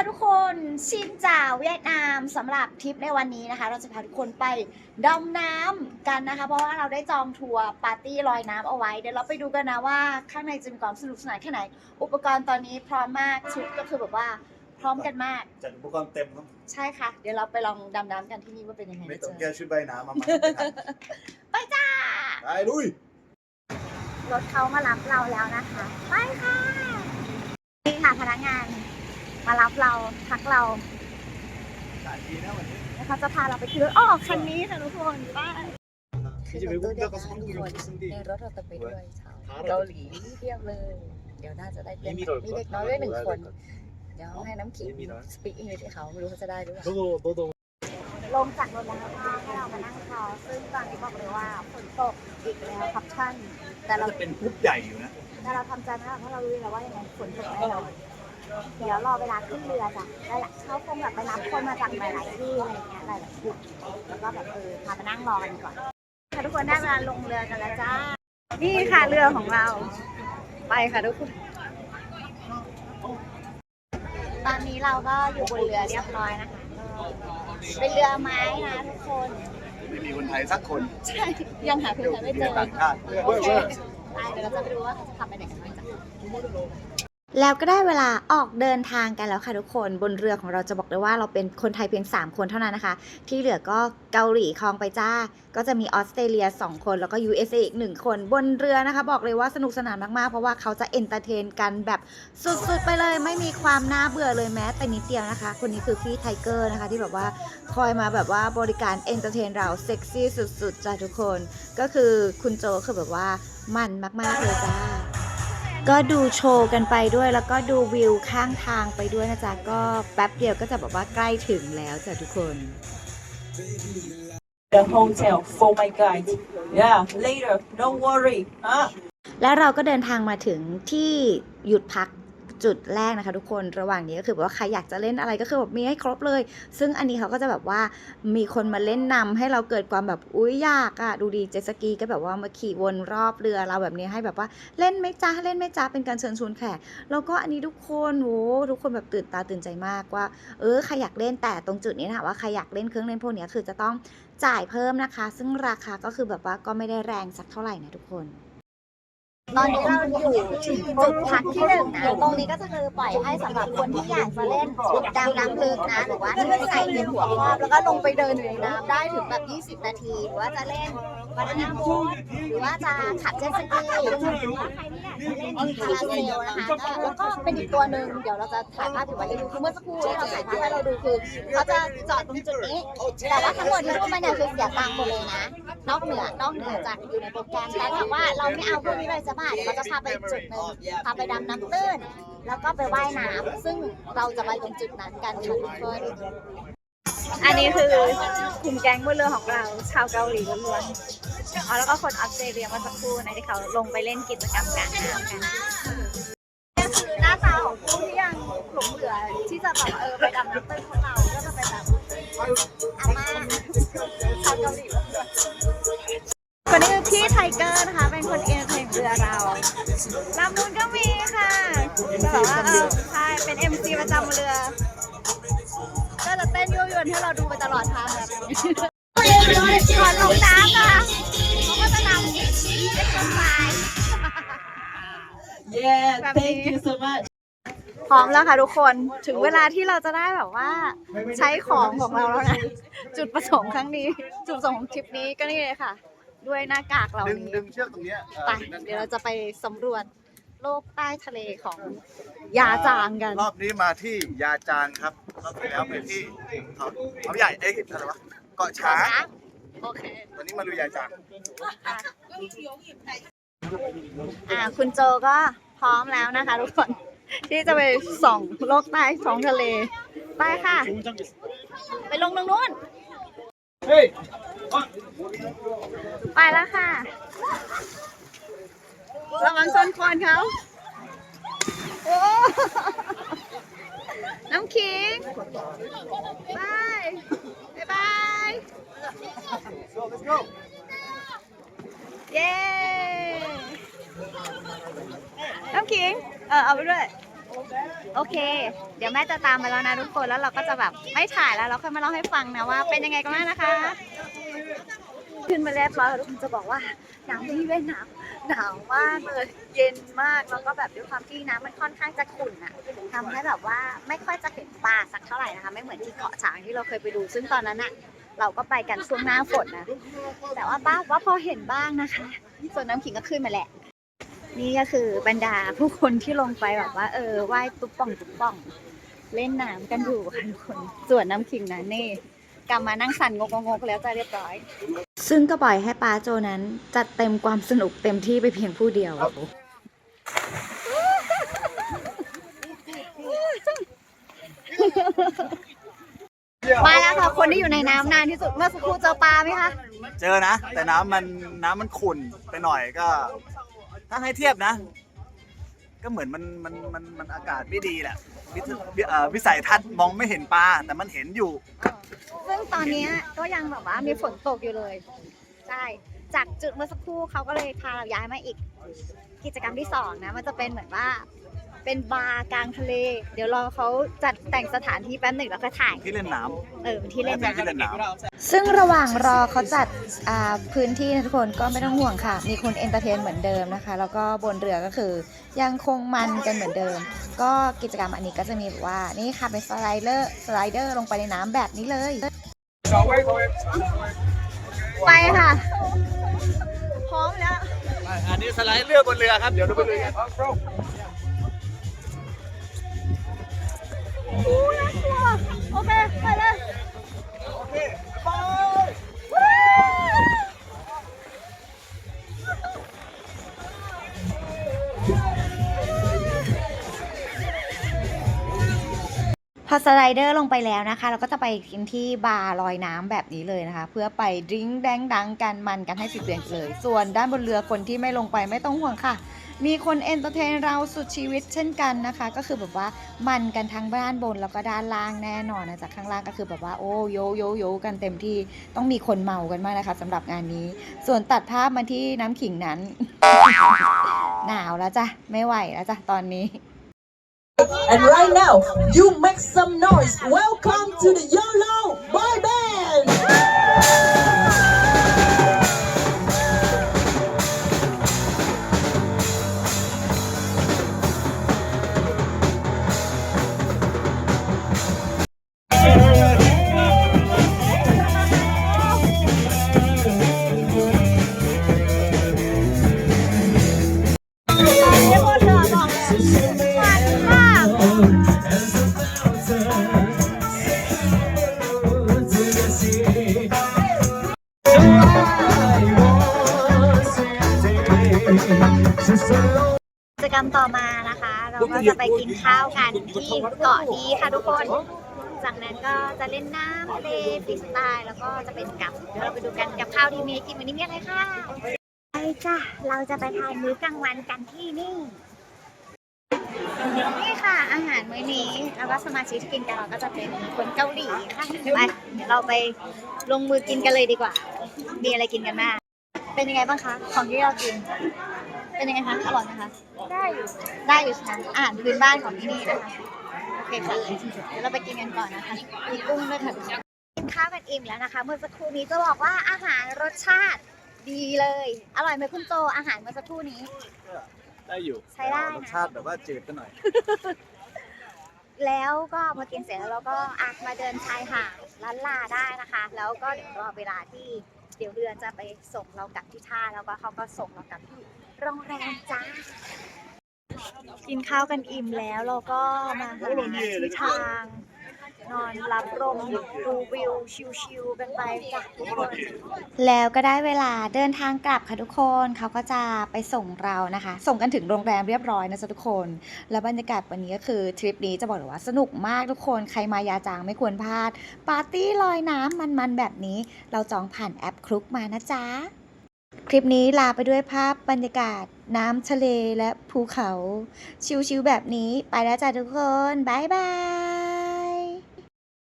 ค่ะทุกคนชินจ่าเวียดนามสำหรับทริปในวันนี้นะคะ เราจะพาทุกคนไปดำน้ำกันนะคะ เพราะว่าเราได้จองทัวร์ปาร์ตี้ลอยน้ำเอาไว้ เดี๋ยวเราไปดูกันนะว่าข้างในจะมีความสนุกสนานแค่ไหน อุปกรณ์ตอนนี้พร้อมมากชุดก็คือแบบว่าพร้อมกันมาก จัดอุปกรณ์เต็มครับใช่ค่ะ เดี๋ยวเราไปลองดำน้ำกันที่นี่ว่าเป็นยังไงไม่นะต้องเจ๊แก้ชุดใบน้ำมาใหม่ไม่ทันไปจ้า ไปลุย รถเขามารับเราแล้วนะคะ ไปค่ะนี่ค่ะพนักงาน มารับเราพักเราอากาศดีนะวันนี้แล้วเขาจะพาเราไปที่รถอ๋อคันนี้ค่ะทุกคนไปที่จะไปวุ้นเลือกก็สมมติในรถเราจะไปด้วยชาวเกาหลีเทียบเลย เดี๋ยวน่าจะได้เต้นมีเด็กน้อยด้วยหนึ่งคน เดี๋ยวให้น้ำขิงสปีกอังกฤษให้เขาไม่รู้เขาจะได้หรือเปล่าโดโดโดลงจากรถแล้วค่ะให้เรามานั่งรอซึ่งตอนนี้บอกเลยว่าฝนตกอีกแล้วครับท่านแต่เราจะเป็นกรุ๊ปใหญ่อยู่นะ แต่เราทำใจไม่ได้เพราะเรารู้อยู่แล้วว่ายังไงฝนตกแน่นอน เดี๋ยวรอเวลาขึ้นเรือจ้ะได้ละเขาคงแบบไปรับคนมาจากหลายๆที่อะไรอย่างเงี้ยหลายๆกลุ่มแล้วก็แบบเออพามานั่งรอกันก่อนค่ะทุกคนได้เวลาลงเรือกันแล้วจ้า นี่ค่ะเรือของเรา ไปค่ะทุกคน ตอนนี้เราก็อยู่บนเรือเรียบร้อยนะคะก็เป็นเรือไม้นะทุกคน ไม่มีคนไทยสักคนใช่ยังหาคนไทยไม่เจอต่างชาติโอเคไปเดี๋ยวเราจะไปดูว่าเขาจะทำไปไหนกันบ้างจ้ะ แล้วก็ได้เวลาออกเดินทางกันแล้วค่ะทุกคนบนเรือของเราจะบอกเลยว่าเราเป็นคนไทยเพียง 3 คนเท่านั้นนะคะ ที่เหลือก็เกาหลีคลองไปจ้า ก็จะมีออสเตรเลีย 2 คนแล้วก็ USA อีก 1 คนบนเรือนะคะ บอกเลยว่าสนุกสนานมากๆ เพราะว่าเขาจะเอนเตอร์เทนกันแบบสุดๆ ไปเลย ไม่มีความน่าเบื่อเลยแม้แต่นิดเดียวนะคะ คนนี้คือพี่ไทเกอร์นะคะ ที่แบบว่าคอยมาแบบว่าบริการเอนเตอร์เทนเราเซ็กซี่สุดๆจ้าทุกคน ก็คือคุณโจคือแบบว่ามันมากๆเลยจ้า ก็ดูโชว์กันไปด้วย แล้วก็ดูวิวข้างทางไปด้วยนะจ๊ะ ก็แป๊บเดียวก็จะแบบว่าใกล้ถึงแล้วจ้ะทุกคน the hotel for my guide. Yeah, later. Don't worry. Huh? แล้วเราก็เดินทางมาถึงที่หยุดพัก จุดแรกนะคะทุกคนระหว่างนี้ก็คือแบบว่าใครอยากจะเล่นอะไรก็คือแบบมีให้ครบเลย ซึ่งอันนี้เขาก็จะแบบว่ามีคนมาเล่นนำให้เราเกิดความแบบอุ้ยอยากอะดูดีเจสกีก็แบบว่ามาขี่วนรอบเรือเราแบบนี้ให้แบบว่าเล่นไม่จ้าเล่นไม่จ้าเป็นการเชิญชวนแขกแล้วก็อันนี้ทุกคนโหทุกคนแบบตื่นตาตื่นใจมากว่า เออใครอยากเล่นแต่ตรงจุดนี้นะว่าใครอยากเล่นเครื่องเล่นพวกนี้คือจะต้องจ่ายเพิ่มนะคะ ซึ่งราคาก็คือแบบว่าก็ไม่ได้แรงสักเท่าไหร่นะทุกคน ตอนนี้เราอยู่ที่จุดพักที่หนึ่งนะ ตรงนี้ก็จะคือปล่อยให้สำหรับคนที่อยากจะเล่นดำน้ำลึกนะ หรือว่าที่ใส่เป็นหัวครอบแล้วก็ลงไปเดินอยู่ในน้ำได้ถึงแบบ 20 นาที หรือว่าจะเล่นบานาน่าโบ๊ทหรือว่าจะขับเจ็ตสกีหรือว่าใครที่ อยาเล่นพาราเซลนะคะแล้วก็เป็นอีกตัวหนึ่งเดี๋ยวเราจะถ่ายภาพถือไว้ให้ดูคือเมื่อสักครู่ที่เราถ่ายภาพให้เราดูคือเขาจะจอดตรงจุดนี้แต่ว่าทั้งหมดที่พูดมาเนี่ยคือเสียตังค์หมดเลยนะนอกเหนือนอกเหนือจากอยู่ในโปรแกรมแต่ถ้าว่าเราไม่เอาพวกนี้เลยจะบ้าเดี๋ยวเราจะพาไปอีกจุดหนึ่งพาไปดำน้ำตื้นแล้วก็ไปว่ายน้ำซึ่งเราจะไปตรงจุดนั้นกันค่ะทุกคน อันนี้คือกลุ่มแก๊งบนเรือของเราชาวเกาหลีล้วนๆอ๋อแล้วก็คนออสเตรเลียเมาสักครู่นะที่เขาลงไปเล่นกิจกรรมกลางน้ำกันนี่คือหน้าตาของผู้ที่ยังหลงเหลือที่จะแบบเออไปดำน้ำตื้นพวกเราก็จะเป็นแบบอาม่าชาวเกาหลีล้วนๆคนนี้คือพี่ไทเกอร์นะคะ เป็นคนเอนเตอร์เทนเรือเราลำนู้นก็มีค่ะก็แบบว่าเออใช่เป็น MC ประจำเรือก็จะเต้นยั่วยวนให้เราดูไปตลอดทางแบบนี้ก่อนลงน้ำนะคะเขาก็จะนำเอ็กซ์ไซส์ Yeah, Family. thank you so much. พร้อมแล้วค่ะทุกคนถึงเวลาที่เราจะได้แบบว่า ใช้ของของเราแล้วนะ จุดประสงค์ครั้งนี้ จุดประสงค์ของทริปนี้ก็นี่เลยค่ะ ด้วยหน้ากากเหล่าดึงนี้ดึงเชือกตรงเนี้ยเออไปนั่นเดี๋ยวเราจะไปสำรวจ โลกใต้ทะเลของยาจางกัน รอบนี้มาที่ยาจางครับรอบที่แล้วไปที่เขาเขาใหญ่เอ้ยอะไรวะเกาะช้างโอเคตอนนี้มาดูยาจางอ่าคุณโจก็พร้อมแล้วนะคะทุกคนที่จะไปส่องโลกใต้ท้องทะเล ไปค่ะ ไปลงตรงนู้นเฮ้ยไปแล้วค่ะ ระวังชนคอนเขาโอ้น้ำขิงบายบ๊ายบาย so let's go เย้น้ำขิง เออเอาไปด้วย โอเค เดี๋ยวแม่จะตามไปแล้วนะทุกคน แล้วเราก็จะแบบไม่ถ่ายแล้ว เราค่อยมาเล่าให้ฟังนะว่าเป็นยังไงกันบ้างนะคะ ขึ้นมาเรียบร้อยแล้วทุกคนจะบอกว่าน้ำที่เล่นน้ำ หนาวมากเลยเย็นมากแล้วก็แบบด้วยความที่น้ำมันค่อนข้างจะขุ่นอะทำให้แบบว่าไม่ค่อยจะเห็นปลาสักเท่าไหร่นะคะ ไม่เหมือนที่เกาะช้างที่เราเคยไปดู ซึ่งตอนนั้นอะเราก็ไปกันช่วงหน้าฝนนะ แต่ว่าป้าว่าพอเห็นบ้างนะคะส่วนน้ำขิงก็ขึ้นมาแหละ นี่ก็คือบรรดาผู้คนที่ลงไปแบบว่า เออว่ายตุ๊บป่องตุ๊บป่อง เล่นน้ำกันอยู่ค่ะทุกคน ส่วนน้ำขิงนั้นนี่กลับมานั่งสั่นงกงกๆแล้วจะเรียบร้อย ซึ่งก็ปล่อยให้ป้าโจนั้นจัดเต็มความสนุกเต็มที่ไปเพียงผู้เดียว มาแล้วค่ะ คนที่อยู่ในน้ำนานที่สุด เมื่อสักครู่เจอปลาไหมคะ เจอนะ แต่น้ำมันน้ำมันขุ่นไปหน่อยก็ ถ้าให้เทียบนะ ก็เหมือนมันมันมันมันอากาศไม่ดีแหละวิถเอ่อวิสัยทัศน์มองไม่เห็นปลาแต่มันเห็นอยู่ ซึ่งตอนเนี้ยก็ยังแบบว่ามีฝนตกอยู่เลย ใช่ จากจุดเมื่อสักครู่เขาก็เลยพาเราย้ายมาอีก กิจกรรมที่สองนะ มันจะเป็นเหมือนว่า เป็นบาร์กลางทะเล เดี๋ยวรอเขาจัดแต่งสถานที่แป๊บหนึ่งแล้วก็ถ่าย ที่เล่นน้ำเออเป็นที่เล่นที่เล่นน้ำน้ำซึ่งระหว่างรอเขาจัดอ่าพื้นที่นะทุกคนก็ไม่ต้องห่วงค่ะ มีคนเอนเตอร์เทนเหมือนเดิมนะคะ แล้วก็บนเรือก็คือยังคงมันกันเหมือนเดิม ก็กิจกรรมอันนี้ก็จะมีแบบว่านี่ค่ะเป็นสไลเดอร์สไลเดอร์ลงไปในน้ำแบบนี้เลย ไปค่ะ พร้อมแล้ว อันนี้สไลด์เรือบนเรือครับ เดี๋ยวดูไปดูกัน พอสไลเดอร์ลงไปแล้วนะคะ เราก็จะไปกินที่บาร์ลอยน้ำแบบนี้เลยนะคะ เพื่อไปดิ้งแดงดังกันมันกันให้สิบเดือนเลย ส่วนด้านบนเรือคนที่ไม่ลงไปไม่ต้องห่วงค่ะ มีคนเอนเตอร์เทนเราสุดชีวิตเช่นกันนะคะ ก็คือแบบว่ามันกันทั้งด้านบนแล้วก็ด้านล่างแน่นอนนะจากข้างล่างก็คือแบบว่าโอ้โยโยโยกันเต็มที่ต้องมีคนเมากันมากนะคะสำหรับงานนี้ ส่วนตัดภาพมาที่น้ำขิงนั้น หนาวแล้วจ้ะไม่ไหวแล้วจ้ะตอนนี้ And right now, you make some noise. Welcome to the YOLO ข้าวกันที่เกาะนี้ค่ะทุกคน จากนั้นก็จะเล่นน้ำทะเลฟรีสไตล์แล้วก็จะเป็นกับเดี๋ยวเราไปดูกันกับข้าวที่มีให้กินวันนี้มีอะไรค่ะไปจ้ะเราจะไปทานมื้อกลางวันกันที่นี่นี่ค่ะ อาหารมื้อนี้แล้วก็สมาชิกที่กินกันเราก็จะเป็นคนเกาหลีค่ะไปเดี๋ยวเราไปลงมือกินกันเลยดีกว่า มีอะไรกินกันบ้างเป็นยังไงบ้างคะ ของที่เรากิน เป็นยังไงคะ อร่อยไหมคะ ได้อยู่ ได้อยู่ใช่ไหมอาหารพื้นบ้านของที่นี่นะคะ โอเคค่ะ เดี๋ยวเราไปกินกันก่อนนะคะ มีกุ้งด้วยค่ะกินข้าวกันอิ่มแล้วนะคะ เมื่อสักครู่นี้จะบอกว่าอาหารรสชาติดีเลย อร่อยไหมคุณโตอาหารเมื่อสักครู่นี้ ได้อยู่ใช้ได้นะ รสชาติแบบว่าจืดไปหน่อย แล้วก็พอกินเสร็จแล้วเราก็อามาเดินชายหาดล้านลาได้นะคะ แล้วก็เดี๋ยวรอเวลาที่เดี๋ยวเรือจะไปส่งเรากลับที่ท่าแล้วก็เขาก็ส่งเรากลับที่ โรงแรมจ้า กินข้าวกันอิ่มแล้วเราก็มาหาที่ทาง นอนรับลมดูวิวชิวๆกันไปจ้ะทุกคนแล้วก็ได้เวลาเดินทางกลับค่ะทุกคนเขาก็จะไปส่งเรานะคะ ส่งกันถึงโรงแรมเรียบร้อยนะจ๊ะทุกคน แล้วบรรยากาศวันนี้ก็คือทริปนี้จะบอกเลยว่าสนุกมากทุกคนใครมายาจางไม่ควรพลาด ปาร์ตี้ลอยน้ำมันๆแบบนี้ เราจองผ่านแอปคลุกมานะจ๊ะ คลิปนี้ลาไปด้วยภาพบรรยากาศน้ำทะเลและภูเขา ชิวๆแบบนี้ไปแล้วจ้ะทุกคน บ๊ายบาย